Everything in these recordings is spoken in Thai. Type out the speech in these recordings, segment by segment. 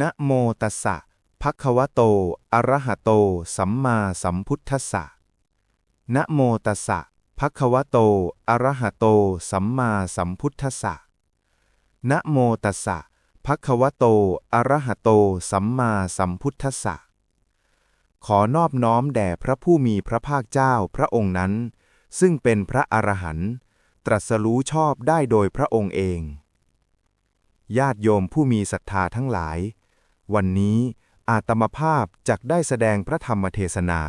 นะโมตัสสะภะคะวะโต อะระหะโต สัมมาสัมพุทธัสสะนะโมตัสสะภะคะวะโต อะระหะโต สัมมาสัมพุทธัสสะนะโมตัสสะภะคะวะโต อะระหะโต สัมมาสัมพุทธัสสะ ขอนอบน้อมแด่พระผู้มีพระภาคเจ้าพระองค์นั้น ซึ่งเป็นพระอรหันต์ ตรัสรู้ชอบได้โดยพระองค์เอง ญาติโยมผู้มีศรัทธาทั้งหลาย วันนี้ อาตมภาพจักได้แสดงพระธรรมเทศนา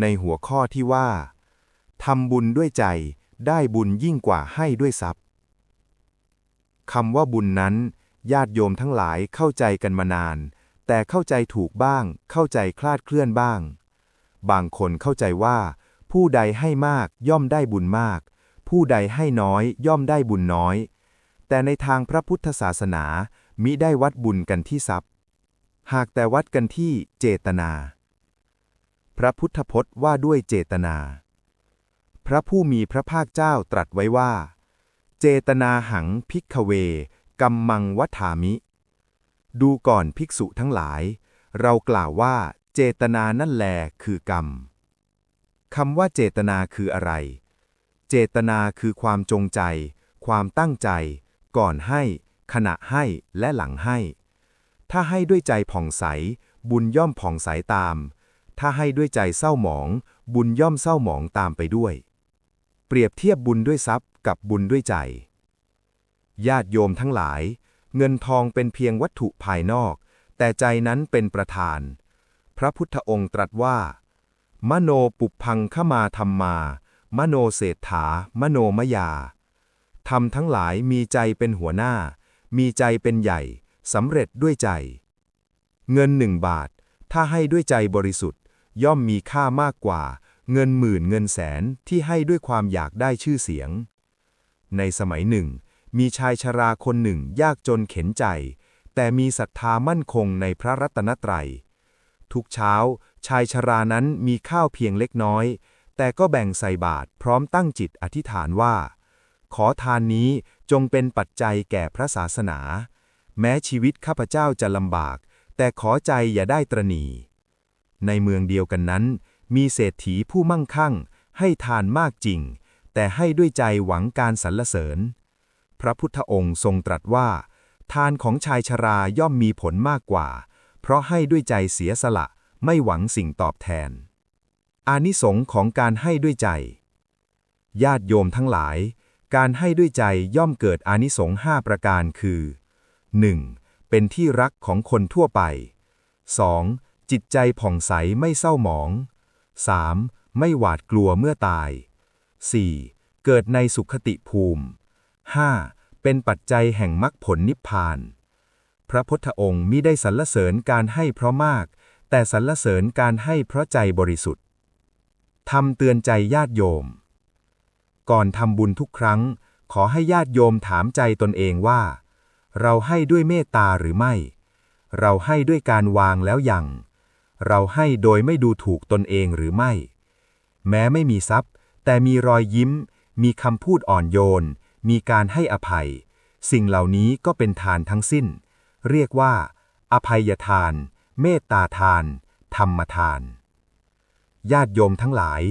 ในหัวข้อที่ว่าทำบุญด้วยใจได้บุญยิ่งกว่าให้ด้วยทรัพย์คำว่าบุญนั้น ญาติโยมทั้งหลายเข้าใจกันมานาน แต่เข้าใจถูกบ้าง เข้าใจคลาดเคลื่อนบ้าง บางคนเข้าใจว่า ผู้ใดให้มากย่อมได้บุญมาก ผู้ใดให้น้อยย่อมได้บุญน้อย แต่ในทางพระพุทธศาสนามิได้วัดบุญกันที่ทรัพย์ หากแต่วัดกันที่เจตนา พระพุทธพจน์ว่าด้วยเจตนา พระผู้มีพระภาคเจ้าตรัสไว้ว่า เจตนาหังพิกเว กัมมังวัฏามิ ดูก่อนภิกษุทั้งหลาย เรากล่าวว่าเจตนานั่นแลคือกรรมคำว่าเจตนาคืออะไร เจตนาคือความจงใจ ความตั้งใจ ก่อนให้ ขณะให้และหลังให้ ถ้าให้ด้วยใจผ่องใส บุญย่อมผ่องใสตาม ถ้าให้ด้วยใจเศร้าหมอง บุญย่อมเศร้าหมองตามไปด้วย เปรียบเทียบบุญด้วยทรัพย์กับบุญด้วยใจ ญาติโยมทั้งหลาย เงินทองเป็นเพียงวัตถุภายนอก แต่ใจนั้นเป็นประธาน พระพุทธองค์ตรัสว่า มโนปุพังขมาธรรมา มโนเศรษฐา มโนมยาธรรมทั้งหลายมีใจเป็นหัวหน้า มีใจเป็นใหญ่ สำเร็จด้วยใจ เงินหนึ่งบาท ถ้าให้ด้วยใจบริสุทธิ์ ย่อมมีค่ามากกว่า เงินหมื่นเงินแสนที่ให้ด้วยความอยากได้ชื่อเสียง ในสมัยหนึ่ง มีชายชราคนหนึ่งยากจนเข็นใจ แต่มีศรัทธามั่นคงในพระรัตนตรัย ทุกเช้า ชายชรานั้นมีข้าวเพียงเล็กน้อย แต่ก็แบ่งใส่บาตรพร้อมตั้งจิตอธิษฐานว่า ขอทานนี้จงเป็นปัจจัยแก่พระศาสนา แม้ชีวิตข้าพเจ้าจะลำบาก แต่ขอใจอย่าได้ตรณี ในเมืองเดียวกันนั้น มีเศรษฐีผู้มั่งคั่ง ให้ทานมากจริง แต่ให้ด้วยใจหวังการสรรเสริญ พระพุทธองค์ทรงตรัสว่า ทานของชายชราย่อมมีผลมากกว่า เพราะให้ด้วยใจเสียสละไม่หวังสิ่งตอบแทน อานิสงส์ของการให้ด้วยใจ ญาติโยมทั้งหลาย การให้ด้วยใจย่อมเกิดอานิสงส์ห้าประการคือ 1. เป็นที่รักของคนทั่วไป 2. จิตใจผ่องใสไม่เศร้าหมอง 3. ไม่หวาดกลัวเมื่อตาย 4. เกิดในสุขติภูมิ 5. เป็นปัจจัยแห่งมรรคผลนิพพาน พระพุทธองค์มิได้สรรเสริญการให้เพราะมาก แต่สรรเสริญการให้เพราะใจบริสุทธิ์ทำเตือนใจญาติโยม ก่อนทำบุญทุกครั้ง ขอให้ญาติโยมถามใจตนเองว่า เราให้ด้วยเมตตาหรือไม่ เราให้ด้วยการวางแล้วยัง เราให้โดยไม่ดูถูกตนเองหรือไม่ แม้ไม่มีทรัพย์ แต่มีรอยยิ้ม มีคำพูดอ่อนโยน มีการให้อภัย สิ่งเหล่านี้ก็เป็นทานทั้งสิ้น เรียกว่า อภัยทาน เมตตาทาน ธรรมทาน ญาติโยมทั้งหลาย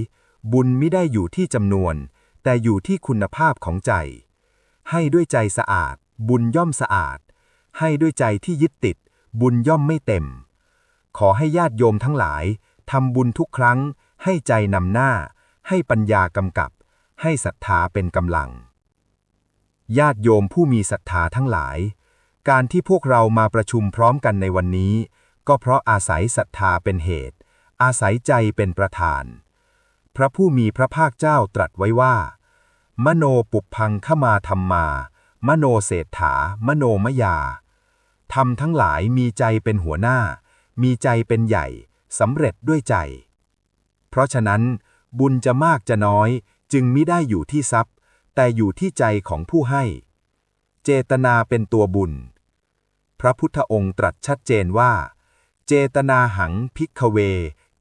บุญไม่ได้อยู่ที่จำนวน แต่อยู่ที่คุณภาพของใจ ให้ด้วยใจสะอาด บุญย่อมสะอาด ให้ด้วยใจที่ยึดติด บุญย่อมไม่เต็ม ขอให้ญาติโยมทั้งหลายทำบุญทุกครั้ง ให้ใจนำหน้า ให้ปัญญากำกับ ให้ศรัทธาเป็นกำลัง ญาติโยมผู้มีศรัทธาทั้งหลาย การที่พวกเรามาประชุมพร้อมกันในวันนี้ ก็เพราะอาศัยศรัทธาเป็นเหตุ อาศัยใจเป็นประธาน พระผู้มีพระภาคเจ้าตรัสไว้ว่า มโนปุพังขมาธรรมา มโนเศรษฐา มโนมยาธรรมทั้งหลายมีใจเป็นหัวหน้า มีใจเป็นใหญ่สำเร็จด้วยใจ เพราะฉะนั้น บุญจะมากจะน้อยจึงมิได้อยู่ที่ทรัพย์ แต่อยู่ที่ใจของผู้ให้ เจตนาเป็นตัวบุญ พระพุทธองค์ตรัสชัดเจนว่า เจตนาหังพิกเว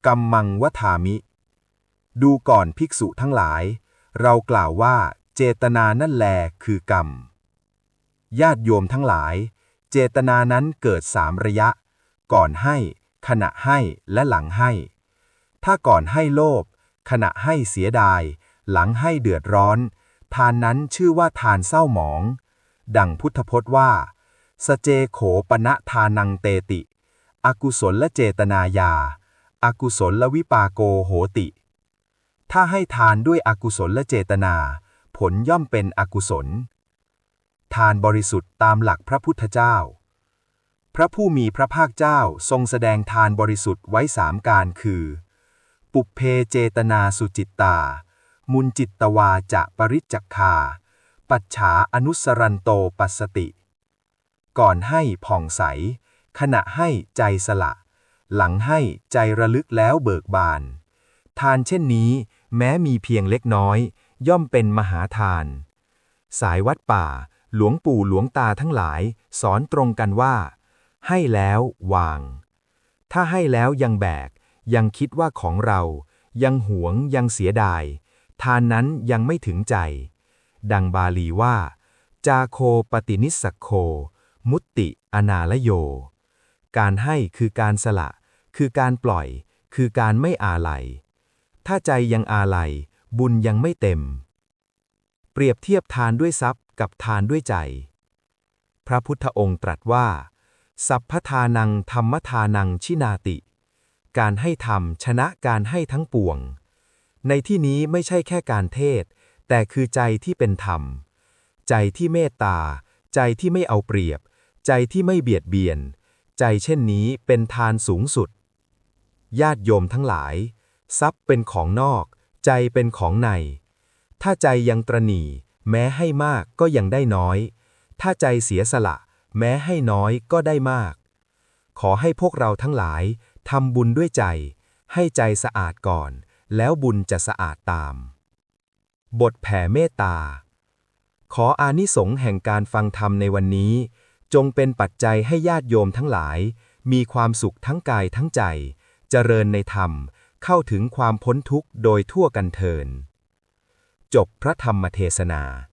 กัมมังวทามิ ดูก่อนภิกษุทั้งหลาย เรากล่าวว่าเจตนานั่นแลคือกรรม ญาติโยมทั้งหลาย เจตนานั้นเกิดสามระยะ ก่อนให้ ขณะให้และหลังให้ ถ้าก่อนให้โลภขณะให้เสียดาย หลังให้เดือดร้อน ทานนั้นชื่อว่าทานเศร้าหมอง ดังพุทธพจน์ว่า สเจโขปณะทานังเตติ อกุศลและเจตนายาอากุศลและวิปาโกโหติ ถ้าให้ทานด้วยอกุศลและเจตนา ผลย่อมเป็นอกุศล ทานบริสุทธิ์ตามหลักพระพุทธเจ้า พระผู้มีพระภาคเจ้าทรงแสดงทานบริสุทธิ์ไว้สามการคือ ปุเพเจตนาสุจิตตา มุนจิตตวาจะปริจจักคา ปัจฉาอนุสรันโตปัสสติ ก่อนให้ผ่องใส ขณะให้ใจสละ หลังให้ใจระลึกแล้วเบิกบาน ทานเช่นนี้แม้มีเพียงเล็กน้อย ย่อมเป็นมหาทาน สายวัดป่า หลวงปู่หลวงตาทั้งหลาย สอนตรงกันว่า ให้แล้ววาง ถ้าให้แล้วยังแบก ยังคิดว่าของเรา ยังหวงยังเสียดาย ทานนั้นยังไม่ถึงใจ ดังบาลีว่า จาโคปตินิสสโค มุตติอนาลโย การให้คือการสละ คือการปล่อย คือการไม่อาลัย ถ้าใจยังอาลัย บุญยังไม่เต็ม เปรียบเทียบทานด้วยทรัพย กับทานด้วยใจ พระพุทธองค์ตรัสว่า สัพพทานังธรรมทานังชินาติ การให้ธรรมชนะการให้ทั้งปวง ในที่นี้ไม่ใช่แค่การเทศ แต่คือใจที่เป็นธรรม ใจที่เมตตา ใจที่ไม่เอาเปรียบ ใจที่ไม่เบียดเบียน ใจเช่นนี้เป็นทานสูงสุด ญาติโยมทั้งหลาย ทรัพย์เป็นของนอก ใจเป็นของใน ถ้าใจยังตรณี แม้ให้มากก็ยังได้น้อย ถ้าใจเสียสละ แม้ให้น้อยก็ได้มาก ขอให้พวกเราทั้งหลายทำบุญด้วยใจ ให้ใจสะอาดก่อน แล้วบุญจะสะอาดตาม บทแผ่เมตตา ขออานิสงส์แห่งการฟังธรรมในวันนี้ จงเป็นปัจจัยให้ญาติโยมทั้งหลาย มีความสุขทั้งกายทั้งใจ เจริญในธรรม เข้าถึงความพ้นทุกข์โดยทั่วกันเทิน จบพระธรรมเทศนา